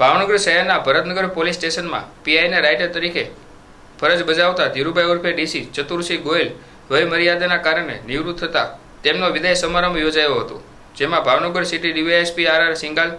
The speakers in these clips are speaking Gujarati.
ભાવનગર શહેરના ભરતનગર પોલીસ સ્ટેશનમાં પીઆઈને રાઇટર તરીકે ફરજ બજાવતા ધીરુભાઈ ઉર્ફે ડીસી ચતુરસિંહ ગોયલ વયમર્યાદાના કારણે નિવૃત્ત થતા તેમનો વિદાય સમારંભ યોજાયો હતો જેમાં Bhavnagar city DYSP R R Singhal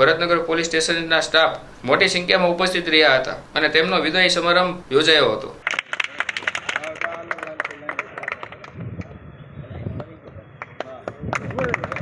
Bharatnagar police સ્ટેશનના સ્ટાફ મોટી સંખ્યામાં ઉપસ્થિત રહ્યા હતા અને તેમનો વિદાય સમારંભ યોજાયો હતો Word.